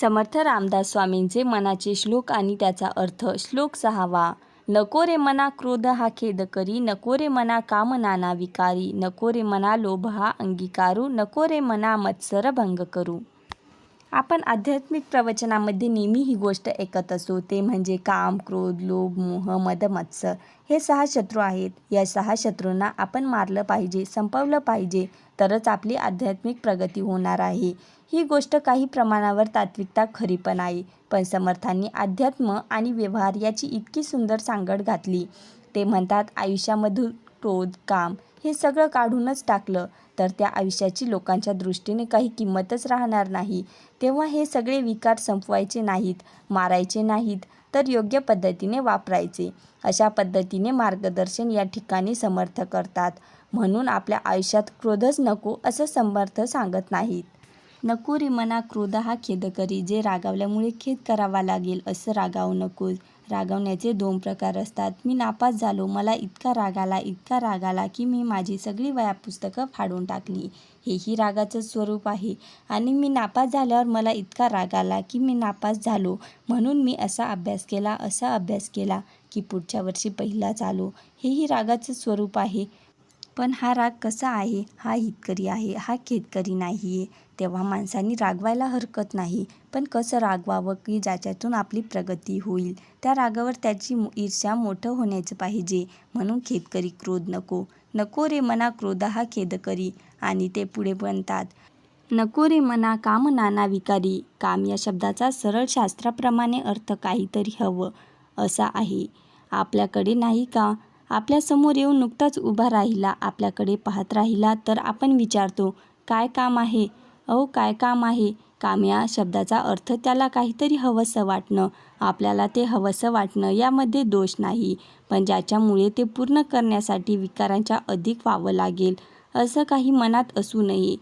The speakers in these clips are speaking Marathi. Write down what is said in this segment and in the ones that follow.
समर्थ रामदास स्वामींचे मनाचे श्लोक आणि त्याचा अर्थ श्लोक सहावा. नको रे मना क्रोध हा खेद करी नको रे मना कामनाना विकारी नको रे मना लोभ हा अंगीकारू नको रे मना मत्सर भंग करू. आपण आध्यात्मिक प्रवचनामध्ये नेहमी ही गोष्ट ऐकत असतो ते म्हणजे काम क्रोध लोभ मोह मद मत्सर हे सहा शत्रू आहेत. या सहा शत्रूंना आपण मारलं पाहिजे संपवलं पाहिजे तरच आपली आध्यात्मिक प्रगती होणार आहे. ही गोष्ट काही प्रमाणावर तात्विकता खरी पण आहे. पण समर्थांनी अध्यात्म आणि व्यवहार याची इतकी सुंदर सांगड घातली. ते म्हणतात आयुष्यामधून क्रोध काम हे सगळं काढूनच टाकलं. तर त्या आयुष्याची लोकांच्या दृष्टीने काही किंमतच राहणार नाही. तेव्हा हे सगळे विकार संपवायचे नाहीत मारायचे नाहीत तर योग्य पद्धतीने वापरायचे. अशा पद्धतीने मार्गदर्शन या ठिकाणी समर्थ करतात. म्हणून आपल्या आयुष्यात क्रोधच नको असं समर्थ सांगत नाहीत. नको रे मना क्रोध हा खेद करी जे रागावल्यामुळे खेद करावा लागेल असं रागावू नकोस. रागवण्याचे दोन प्रकार असतात. मी नापास झालो. मला इतका राग आला इतका राग आला की मी माझी सगळी वया पुस्तकं फाडून टाकली. हेही रागाचं स्वरूप आहे. आणि मी नापास झाल्यावर मला इतका राग आला की मी नापास झालो. म्हणून मी असा अभ्यास केला असा अभ्यास केला की पुढच्या वर्षी पहिलाच आलो. हेही रागाचं स्वरूप आहे. पण हा राग कसा आहे? हा हितकरी आहे हा खेतकरी नाही आहे तेव्हा माणसांनी रागवायला हरकत नाही. पण कसं रागवावं की ज्याच्यातून आपली प्रगती होईल? त्या रागावर त्याची ईर्ष्या मोठं होण्याचं पाहिजे. म्हणून खेतकरी क्रोध नको. नको रे मना क्रोध हा खेदकरी. आणि ते पुढे बनतात. नको रे मना काम नाना विकारी. काम या शब्दाचा सरळ शास्त्राप्रमाणे अर्थ काहीतरी हवं असा आहे. आपल्याकडे नाही का? आपल्यासमोर येऊन नुकताच उभा राहिला आपल्याकडे पाहत राहिला तर आपण विचारतो काय काम आहे? अहो काय काम आहे? काम या शब्दाचा अर्थ त्याला काहीतरी हवंसं वाटणं. आपल्याला ते हवंसं वाटणं यामध्ये दोष नाही पण ज्याच्यामुळे ते पूर्ण करण्यासाठी विकारांच्या अधिक व्हावं लागेल असं काही मनात असू नये.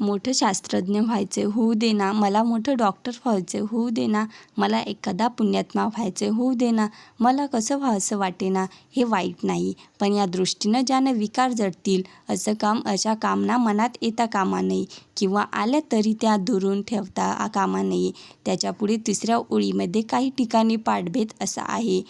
मोठं शास्त्रज्ञ व्हायचे होऊ दे ना मला मोठं डॉक्टर व्हायचे होऊ दे ना मला एखादा पुण्यात्मा व्हायचे होऊ दे ना मला कसं व्हावंसं वाटेना हे वाईट नाही. पण या दृष्टीनं ज्यानं विकार जडतील असं काम अशा कामना मनात येता कामा नये. किंवा आल्या तरी त्या दुरून ठेवता कामा नये. त्याच्यापुढे तिसऱ्या ओळीमध्ये काही ठिकाणी पाठभेद असा आहे.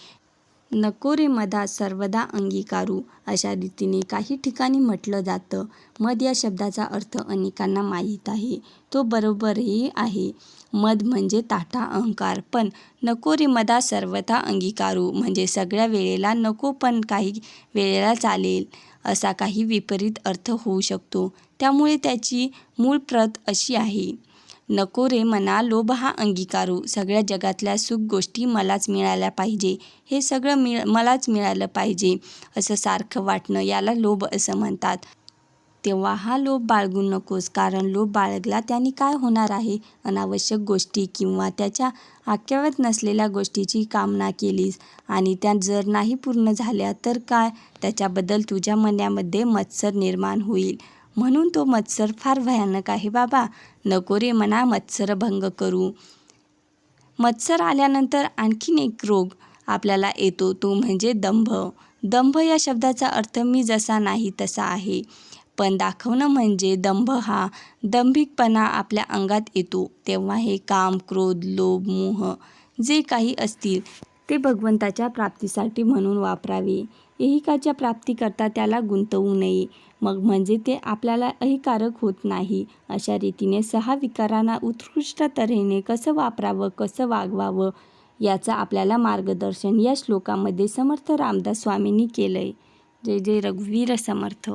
नको रे मधा सर्वदा अंगीकारू. अशा रीतीने काही ठिकाणी म्हटलं जातं. मध या शब्दाचा अर्थ अनेकांना माहीत आहे. तो बरोबरही आहे. मध म्हणजे ताठा अहंकार. पण नको रे मधा सर्वथा अंगीकारू. म्हणजे सगळ्या वेळेला नको पण काही वेळेला चालेल. असा काही विपरीत अर्थ होऊ शकतो. त्यामुळे त्याची मूळ प्रत अशी आहे. नको रे मना लोभ हा अंगीकारू. सगळ्या जगातल्या सुख गोष्टी मलाच मिळाल्या पाहिजे. हे सगळं मिळ मलाच मिळालं पाहिजे असं सारखं वाटणं याला लोभ असं म्हणतात. तेव्हा हा लोभ बाळगू नकोस कारण लोभ बाळगला त्याने काय होणार आहे? अनावश्यक गोष्टी किंवा त्याच्या आक्यावत नसलेल्या गोष्टीची कामना केलीस आणि त्या जर नाही पूर्ण झाल्या तर काय? त्याच्याबद्दल तुझ्या मनामध्ये मत्सर निर्माण होईल. म्हणून तो मत्सर फार भयानक आहे बाबा. नको रे मना मत्सर भंग करू. मत्सर आल्यानंतर आणखीन एक रोग आपल्याला येतो तो म्हणजे दंभ. दंभ या शब्दाचा अर्थ मी जसा नाही तसा आहे. पण दाखवणं म्हणजे दंभ हा दंभिकपणा आपल्या अंगात येतो तेव्हा हे काम क्रोध लोभ मोह जे काही असतील ते भगवंताच्या प्राप्तीसाठी म्हणून वापरावे. ऐहिकाच्या प्राप्तीकरता त्याला गुंतवू नये. मग म्हणजे ते आपल्याला अहिकारक होत नाही. अशा रीतीने सहा विकारांना उत्कृष्ट तऱ्हेने कसं वापरावं कसं वागवावं याचा आपल्याला मार्गदर्शन या श्लोकामध्ये समर्थ रामदास स्वामींनी केलं आहे जय जय रघुवीर समर्थ.